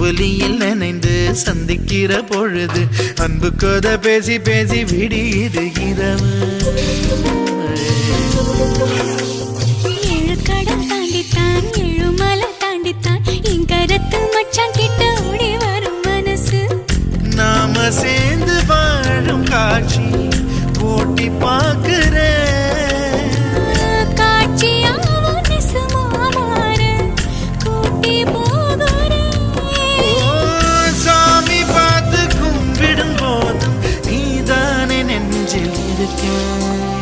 அம்புலியில் நினைந்து சந்திக்கிற பொழுது அன்பு கதை பேசி பேசி விடியுது இரவு. ஏழு கடல் தாண்டித்தான் ஏழு மலை தாண்டித்தான் என் கருத்து மச்சான் கிட்ட ஓடி வரும் மனசு. நாம சேர்ந்து வாழும் காட்சி போட்டி பார்க்கிறேன். again